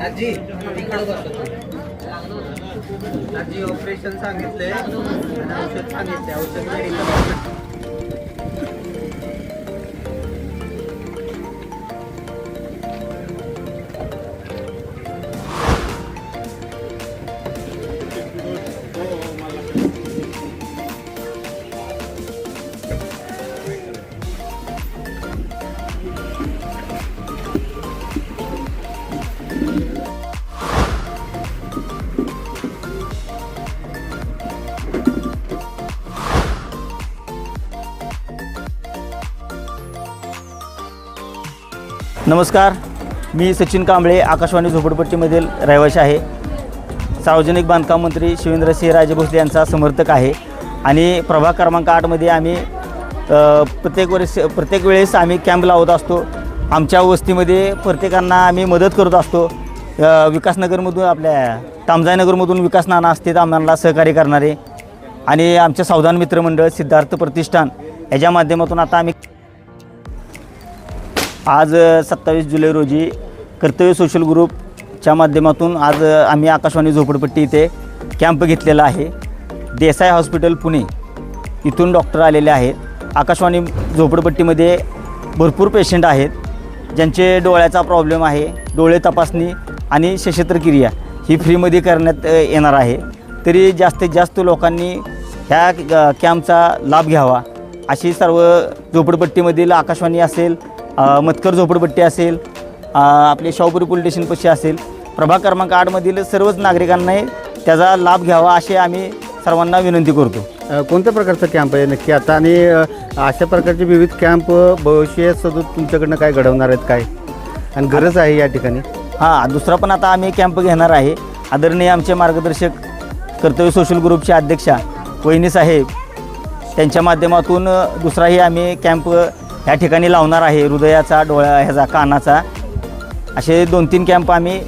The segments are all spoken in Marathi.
आजी तिकडं बसतो आजी ऑपरेशन सांगितले औषध सांगितले औषध नमस्कार मी सचिन कांबळे आकाशवाणी झोपडपट्टीमधील रहिवाशी आहे. सार्वजनिक बांधकाम मंत्री शिवेंद्रसिंह राजे भोसले यांचा समर्थक आहे आणि प्रभाग क्रमांक आठमध्ये आम्ही प्रत्येक वर्ष प्रत्येक वेळेस आम्ही कॅम्प लावत असतो. आमच्या वस्तीमध्ये प्रत्येकांना आम्ही मदत करत असतो. विकासनगरमधून आपल्या तामजायनगरमधून विकास नाना असते आम्हाला सहकार्य करणारे आणि आमचे सावधान मित्रमंडळ सिद्धार्थ प्रतिष्ठान याच्या माध्यमातून आता आम्ही आज सत्तावीस जुलै रोजी कर्तव्य सोशल ग्रुपच्या माध्यमातून आज आम्ही आकाशवाणी झोपडपट्टी इथे कॅम्प घेतलेला आहे. देसाई हॉस्पिटल पुणे इथून डॉक्टर आलेले आहेत. आकाशवाणी झोपडपट्टीमध्ये भरपूर पेशंट आहेत. ज्यांचे डोळ्याचा प्रॉब्लेम आहे डोळे तपासणी आणि शस्त्रक्रिया ही फ्रीमध्ये करण्यात येणार आहे. तरी जास्तीत जास्त लोकांनी ह्या कॅम्पचा लाभ घ्यावा अशी सर्व झोपडपट्टीमधील आकाशवाणी असेल मतकर झोपडपट्टी असेल आपले शाहूपुरी पोलीस स्टेशनपाशी असेल प्रभाग क्रमांक आठमधील सर्वच नागरिकांनी त्याचा लाभ घ्यावा असे आम्ही सर्वांना विनंती करतो. कोणत्या प्रकारचा कॅम्प आहे नक्की? आता आणि अशा प्रकारचे विविध कॅम्प भविष्य सदूत तुमच्याकडनं काय घडवणार आहेत काय? आणि गरज आहे या ठिकाणी? हां दुसरा पण आता आम्ही कॅम्प घेणार आहे. आदरणीय आमचे मार्गदर्शक कर्तव्य सोशल ग्रुपचे अध्यक्षा वहिनी साहेब त्यांच्या माध्यमातून दुसराही आम्ही कॅम्प ह्या ठिकाणी लावणार आहे हृदयाचा डोळ्या ह्याचा कानाचा. असे दोन तीन कॅम्प आम्ही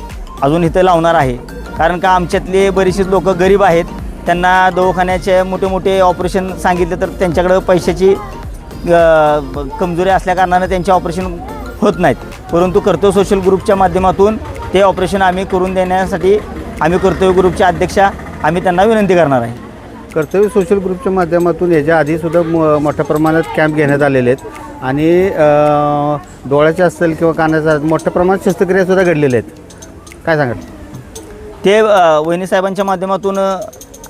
अजून इथं लावणार आहे. कारण का आमच्यातले बरेचसे लोक गरीब आहेत. त्यांना दवाखान्याचे मोठे मोठे ऑपरेशन सांगितले तर त्यांच्याकडं पैशाची कमजोरी असल्याकारणानं त्यांचे ऑपरेशन होत नाहीत. परंतु कर्तव्य सोशल ग्रुपच्या माध्यमातून ते ऑपरेशन आम्ही करून देण्यासाठी आम्ही कर्तव्य ग्रुपच्या अध्यक्षा आम्ही त्यांना विनंती करणार आहे. कर्तव्य सोशल ग्रुपच्या माध्यमातून याच्या आधीसुद्धा मोठ्या प्रमाणात कॅम्प घेण्यात आलेले आहेत. आणि डोळ्याचे असेल किंवा कानाचा मोठ्या प्रमाणात शस्त्रक्रियासुद्धा घडलेल्या आहेत. काय सांगाल? ते वहिनी साहेबांच्या माध्यमातून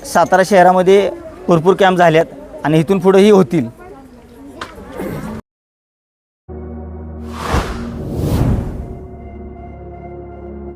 सातारा शहरामध्ये भरपूर कॅम्प झाल्यात आणि इथून पुढेही होतील.